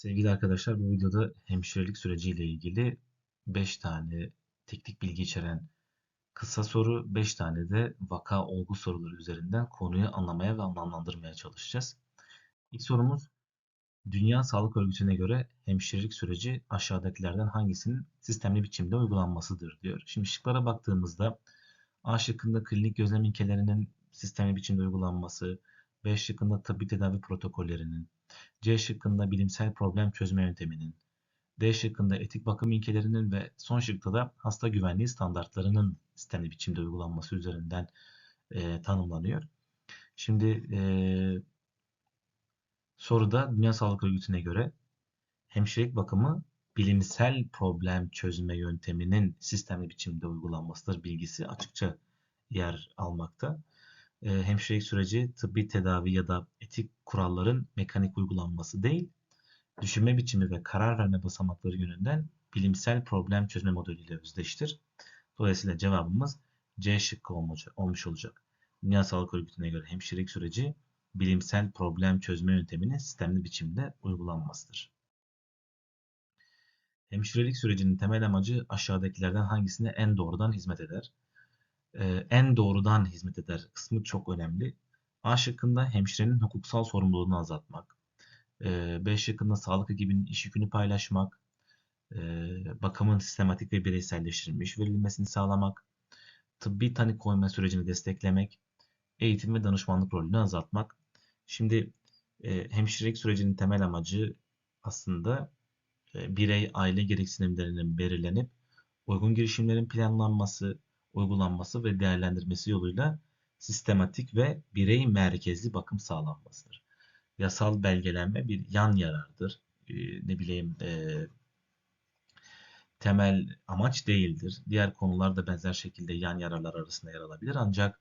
Sevgili arkadaşlar bu videoda hemşirelik süreciyle ilgili 5 tane teknik bilgi içeren kısa soru, 5 tane de vaka olgu soruları üzerinden konuyu anlamaya ve anlamlandırmaya çalışacağız. İlk sorumuz Dünya Sağlık Örgütü'ne göre hemşirelik süreci aşağıdakilerden hangisinin sistemli biçimde uygulanmasıdır diyor. Şimdi şıklara baktığımızda A şıkkında klinik gözlem ilkelerinin sistemli biçimde uygulanması, B şıkkında tıbbi tedavi protokollerinin, C şıkkında bilimsel problem çözme yönteminin, D şıkkında etik bakım ilkelerinin ve son şıkta da hasta güvenliği standartlarının sistemli biçimde uygulanması üzerinden e, tanımlanıyor. Şimdi e, soruda Dünya Sağlık Örgütü'ne göre hemşirelik bakımı bilimsel problem çözme yönteminin sistemli biçimde uygulanmasıdır bilgisi açıkça yer almakta. E, hemşirelik süreci tıbbi tedavi ya da etik kuralların mekanik uygulanması değil, düşünme biçimi ve karar verme basamakları yönünden bilimsel problem çözme modeliyle özdeştir. Dolayısıyla cevabımız C şıkkı olmuş olacak. Dünya Sağlık Örgütü'ne göre hemşirelik süreci bilimsel problem çözme yönteminin sistemli biçimde uygulanmasıdır. Hemşirelik sürecinin temel amacı aşağıdakilerden hangisine en doğrudan hizmet eder? Ee, en doğrudan hizmet eder kısmı çok önemli. A şıkkında hemşirenin hukuksal sorumluluğunu azaltmak. Ee, B şıkkında sağlık ekibinin iş yükünü paylaşmak. Ee, bakımın sistematik ve bireyselleştirilmiş verilmesini sağlamak. Tıbbi tanı koyma sürecini desteklemek. Eğitim ve danışmanlık rolünü azaltmak. Şimdi e, hemşirelik sürecinin temel amacı aslında e, birey aile gereksinimlerinin belirlenip uygun girişimlerin planlanması, uygulanması ve değerlendirmesi yoluyla sistematik ve birey merkezli bakım sağlanmasıdır. Yasal belgelenme bir yan yarardır. E, ne bileyim e, temel amaç değildir. Diğer konular da benzer şekilde yan yararlar arasında yer alabilir. Ancak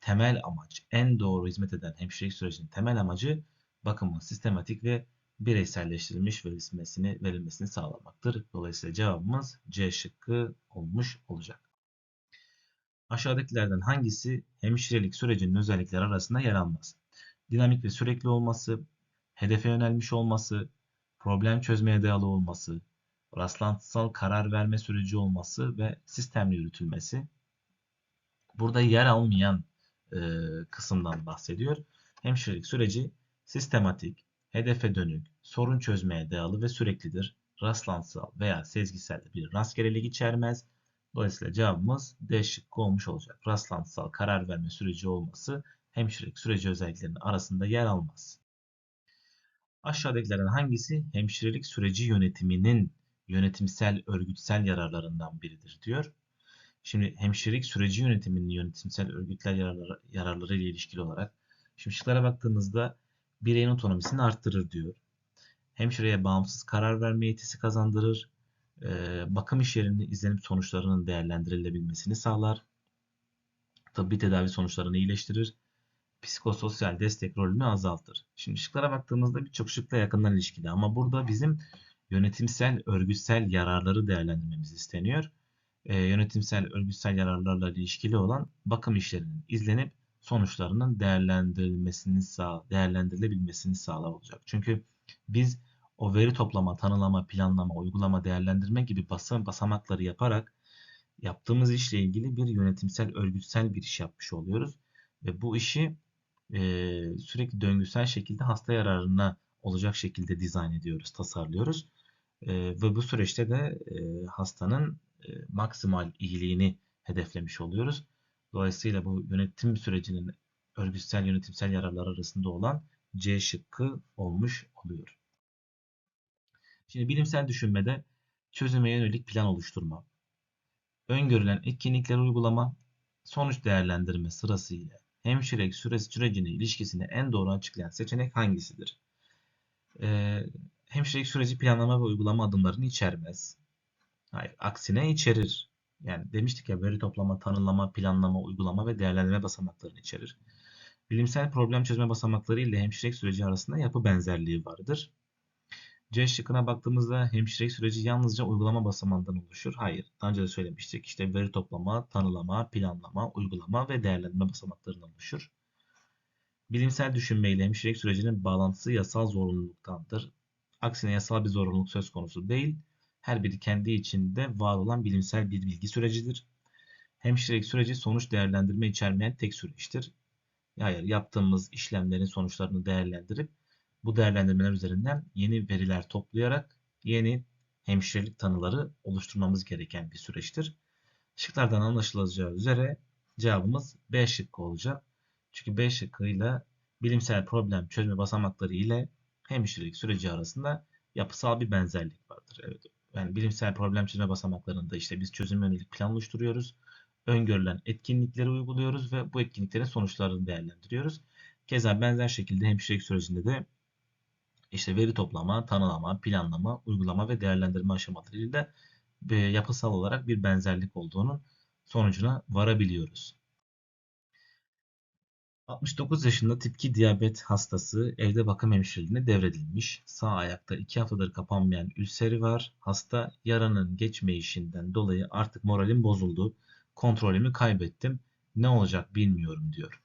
temel amaç, en doğru hizmet eden hemşirelik sürecinin temel amacı bakımın sistematik ve bireyselleştirilmiş verilmesini, verilmesini sağlamaktır. Dolayısıyla cevabımız C şıkkı olmuş olacak. Aşağıdakilerden hangisi hemşirelik sürecinin özellikleri arasında yer almaz? Dinamik ve sürekli olması, hedefe yönelmiş olması, problem çözmeye dayalı olması, rastlantısal karar verme süreci olması ve sistemli yürütülmesi. Burada yer almayan e, kısımdan bahsediyor. Hemşirelik süreci sistematik, hedefe dönük, sorun çözmeye dayalı ve süreklidir. Rastlantısal veya sezgisel bir rastgelelik içermez. Dolayısıyla cevabımız D şıkkı olmuş olacak. Rastlantısal karar verme süreci olması hemşirelik süreci özelliklerinin arasında yer almaz. Aşağıdakilerden hangisi hemşirelik süreci yönetiminin yönetimsel örgütsel yararlarından biridir diyor. Şimdi hemşirelik süreci yönetiminin yönetimsel örgütler yararları, yararları ile ilişkili olarak şimdi şıklara baktığımızda bireyin otonomisini arttırır diyor. Hemşireye bağımsız karar verme yetisi kazandırır. Bakım iş yerinin izlenip sonuçlarının değerlendirilebilmesini sağlar. Tıbbi tedavi sonuçlarını iyileştirir. Psikososyal destek rolünü azaltır. Şimdi şıklara baktığımızda birçok şıkla yakından ilişkili ama burada bizim yönetimsel, örgütsel yararları değerlendirmemiz isteniyor e, yönetimsel örgütsel yararlarla ilişkili olan bakım işlerinin izlenip sonuçlarının değerlendirilmesini sağ, değerlendirilebilmesini sağlar olacak. Çünkü biz o veri toplama, tanılama, planlama, uygulama, değerlendirme gibi basam, basamakları yaparak yaptığımız işle ilgili bir yönetimsel, örgütsel bir iş yapmış oluyoruz. Ve bu işi e, sürekli döngüsel şekilde hasta yararına olacak şekilde dizayn ediyoruz, tasarlıyoruz. E, ve bu süreçte de e, hastanın e, maksimal iyiliğini hedeflemiş oluyoruz. Dolayısıyla bu yönetim sürecinin örgütsel yönetimsel yararlar arasında olan C şıkkı olmuş oluyor. Şimdi bilimsel düşünmede çözüme yönelik plan oluşturma, öngörülen etkinlikleri uygulama, sonuç değerlendirme sırasıyla hemşirelik süresi sürecine ilişkisini en doğru açıklayan seçenek hangisidir? Ee, hemşirelik süreci planlama ve uygulama adımlarını içermez. Hayır, aksine içerir. Yani demiştik ya veri toplama, tanımlama, planlama, uygulama ve değerlendirme basamaklarını içerir. Bilimsel problem çözme basamakları ile hemşirelik süreci arasında yapı benzerliği vardır. C şıkkına baktığımızda hemşirelik süreci yalnızca uygulama basamağından oluşur. Hayır. Daha önce de söylemiştik. İşte veri toplama, tanılama, planlama, uygulama ve değerlendirme basamaklarından oluşur. Bilimsel düşünme ile hemşirelik sürecinin bağlantısı yasal zorunluluktandır Aksine yasal bir zorunluluk söz konusu değil. Her biri kendi içinde var olan bilimsel bir bilgi sürecidir. Hemşirelik süreci sonuç değerlendirme içermeyen tek süreçtir. Yani yaptığımız işlemlerin sonuçlarını değerlendirip bu değerlendirmeler üzerinden yeni veriler toplayarak yeni hemşirelik tanıları oluşturmamız gereken bir süreçtir. Şıklardan anlaşılacağı üzere cevabımız B şıkkı olacak. Çünkü B şıkkıyla bilimsel problem çözme basamakları ile hemşirelik süreci arasında yapısal bir benzerlik vardır. Evet. Yani bilimsel problem çözme basamaklarında işte biz çözüm yönelik plan oluşturuyoruz. Öngörülen etkinlikleri uyguluyoruz ve bu etkinliklerin sonuçlarını değerlendiriyoruz. Keza benzer şekilde hemşirelik sürecinde de işte veri toplama, tanımlama, planlama, uygulama ve değerlendirme aşamalarıyla e, yapısal olarak bir benzerlik olduğunun sonucuna varabiliyoruz. 69 yaşında tip 2 diyabet hastası evde bakım hemşireliğine devredilmiş. Sağ ayakta 2 haftadır kapanmayan ülseri var. Hasta yaranın geçmeyişinden dolayı artık moralim bozuldu. Kontrolümü kaybettim. Ne olacak bilmiyorum diyor.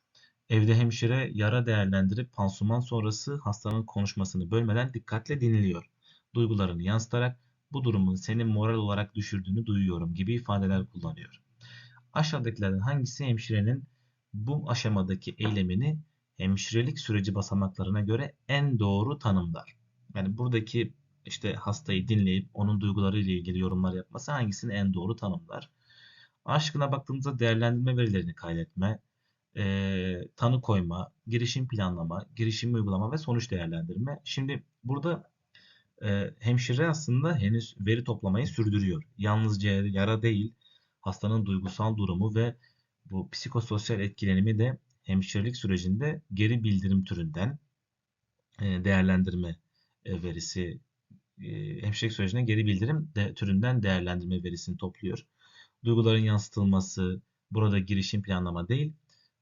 Evde hemşire yara değerlendirip pansuman sonrası hastanın konuşmasını bölmeden dikkatle dinliyor. Duygularını yansıtarak bu durumun seni moral olarak düşürdüğünü duyuyorum gibi ifadeler kullanıyor. Aşağıdakilerden hangisi hemşirenin bu aşamadaki eylemini hemşirelik süreci basamaklarına göre en doğru tanımlar? Yani buradaki işte hastayı dinleyip onun duyguları ile ilgili yorumlar yapması hangisini en doğru tanımlar? Aşkına baktığımızda değerlendirme verilerini kaydetme, e, tanı koyma, girişim planlama, girişim uygulama ve sonuç değerlendirme. Şimdi burada e, hemşire aslında henüz veri toplamayı sürdürüyor. Yalnızca yara değil, hastanın duygusal durumu ve bu psikososyal etkilenimi de hemşirelik sürecinde geri bildirim türünden e, değerlendirme e, verisi e, hemşirelik sürecinde geri bildirim de, türünden değerlendirme verisini topluyor. Duyguların yansıtılması burada girişim planlama değil,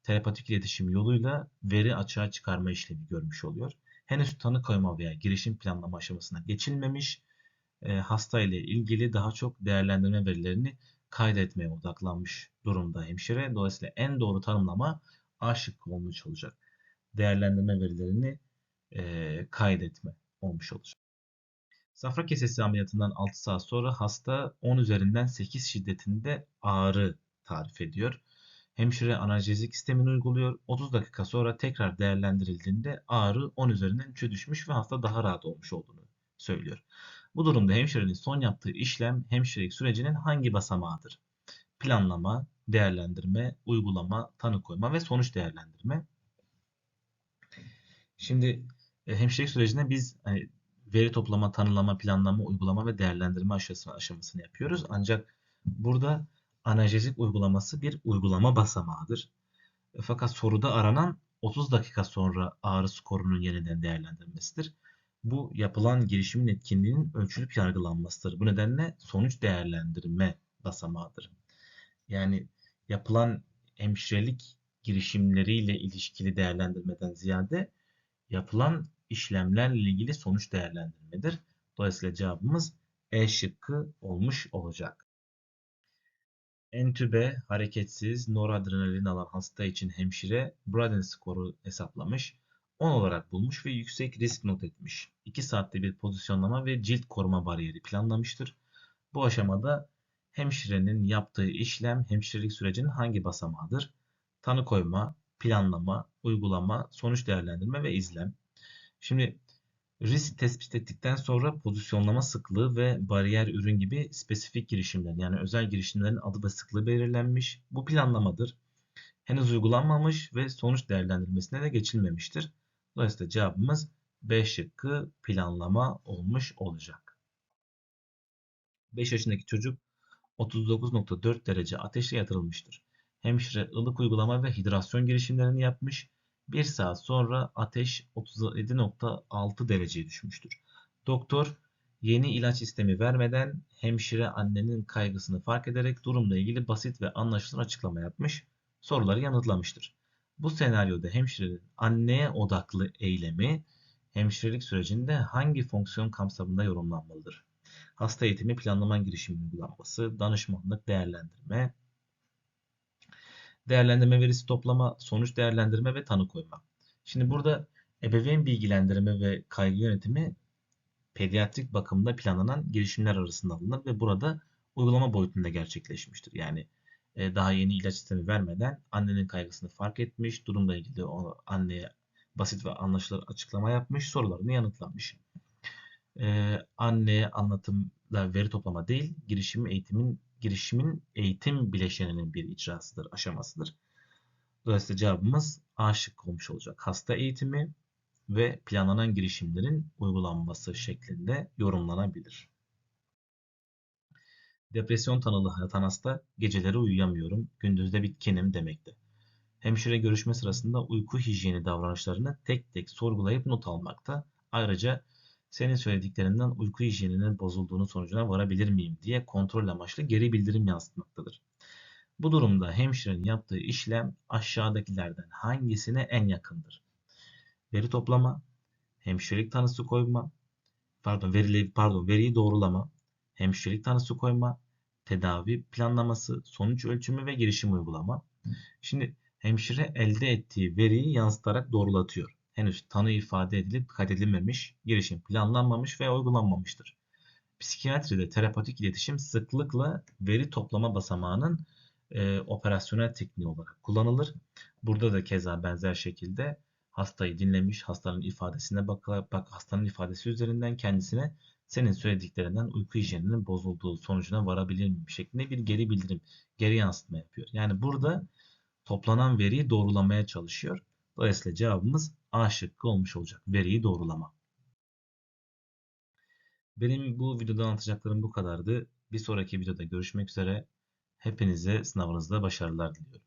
telepatik iletişim yoluyla veri açığa çıkarma işlemi görmüş oluyor. Henüz tanı koyma veya girişim planlama aşamasına geçilmemiş, e, hasta ile ilgili daha çok değerlendirme verilerini kaydetmeye odaklanmış durumda hemşire. Dolayısıyla en doğru tanımlama A şıkkı olmuş olacak. Değerlendirme verilerini e, kaydetme olmuş olacak. Safra kesesi ameliyatından 6 saat sonra hasta 10 üzerinden 8 şiddetinde ağrı tarif ediyor. Hemşire analjezik sistemini uyguluyor. 30 dakika sonra tekrar değerlendirildiğinde ağrı 10 üzerinden 3'e düşmüş ve hasta daha rahat olmuş olduğunu söylüyor. Bu durumda hemşirenin son yaptığı işlem hemşirelik sürecinin hangi basamağıdır? Planlama, değerlendirme, uygulama, tanı koyma ve sonuç değerlendirme. Şimdi e, hemşirelik sürecinde biz hani, veri toplama, tanımlama, planlama, uygulama ve değerlendirme aşamasını yapıyoruz. Ancak burada analjezik uygulaması bir uygulama basamağıdır. E, fakat soruda aranan 30 dakika sonra ağrı skorunun yeniden değerlendirmesidir. Bu yapılan girişimin etkinliğinin ölçülüp yargılanmasıdır. Bu nedenle sonuç değerlendirme basamağıdır. Yani yapılan hemşirelik girişimleriyle ilişkili değerlendirmeden ziyade yapılan işlemlerle ilgili sonuç değerlendirmedir. Dolayısıyla cevabımız E şıkkı olmuş olacak. Entübe, hareketsiz, noradrenalin alan hasta için hemşire Braden skoru hesaplamış. 10 olarak bulmuş ve yüksek risk not etmiş. 2 saatte bir pozisyonlama ve cilt koruma bariyeri planlamıştır. Bu aşamada hemşirenin yaptığı işlem hemşirelik sürecinin hangi basamağıdır? Tanı koyma, planlama, uygulama, sonuç değerlendirme ve izlem. Şimdi risk tespit ettikten sonra pozisyonlama sıklığı ve bariyer ürün gibi spesifik girişimler yani özel girişimlerin adı ve sıklığı belirlenmiş. Bu planlamadır. Henüz uygulanmamış ve sonuç değerlendirmesine de geçilmemiştir. Dolayısıyla cevabımız B şıkkı planlama olmuş olacak. 5 yaşındaki çocuk 39.4 derece ateşle yatırılmıştır. Hemşire ılık uygulama ve hidrasyon girişimlerini yapmış. 1 saat sonra ateş 37.6 dereceye düşmüştür. Doktor yeni ilaç sistemi vermeden hemşire annenin kaygısını fark ederek durumla ilgili basit ve anlaşılır açıklama yapmış, soruları yanıtlamıştır. Bu senaryoda hemşirenin anneye odaklı eylemi hemşirelik sürecinde hangi fonksiyon kapsamında yorumlanmalıdır? Hasta eğitimi planlama girişimi uygulanması, danışmanlık, değerlendirme, değerlendirme verisi toplama, sonuç değerlendirme ve tanı koyma. Şimdi burada ebeveyn bilgilendirme ve kaygı yönetimi pediatrik bakımda planlanan girişimler arasında alınır ve burada uygulama boyutunda gerçekleşmiştir. Yani e, daha yeni ilaç sistemi vermeden annenin kaygısını fark etmiş, durumla ilgili o anneye basit ve anlaşılır açıklama yapmış, sorularını yanıtlamış. Ee, anneye anlatımla veri toplama değil, girişim eğitimin girişimin eğitim bileşeninin bir icrasıdır, aşamasıdır. Dolayısıyla cevabımız A şıkkı olmuş olacak. Hasta eğitimi ve planlanan girişimlerin uygulanması şeklinde yorumlanabilir. Depresyon tanılı yatan hasta geceleri uyuyamıyorum, gündüzde bitkinim demekte. Hemşire görüşme sırasında uyku hijyeni davranışlarını tek tek sorgulayıp not almakta. Ayrıca senin söylediklerinden uyku hijyeninin bozulduğunu sonucuna varabilir miyim diye kontrol amaçlı geri bildirim yansıtmaktadır. Bu durumda hemşirenin yaptığı işlem aşağıdakilerden hangisine en yakındır? Veri toplama, hemşirelik tanısı koyma, pardon, verili, pardon, veriyi doğrulama, hemşirelik tanısı koyma, tedavi planlaması, sonuç ölçümü ve girişim uygulama. Şimdi hemşire elde ettiği veriyi yansıtarak doğrulatıyor. Henüz tanı ifade edilip kaydedilmemiş, girişim planlanmamış ve uygulanmamıştır. Psikiyatride terapatik iletişim sıklıkla veri toplama basamağının e, operasyonel tekniği olarak kullanılır. Burada da keza benzer şekilde hastayı dinlemiş, hastanın ifadesine bakarak, bak hastanın ifadesi üzerinden kendisine senin söylediklerinden uyku hijyeninin bozulduğu sonucuna varabilir mi şeklinde bir geri bildirim, geri yansıtma yapıyor. Yani burada toplanan veriyi doğrulamaya çalışıyor. Dolayısıyla cevabımız A şıkkı olmuş olacak. Veriyi doğrulama. Benim bu videoda anlatacaklarım bu kadardı. Bir sonraki videoda görüşmek üzere. Hepinize sınavınızda başarılar diliyorum.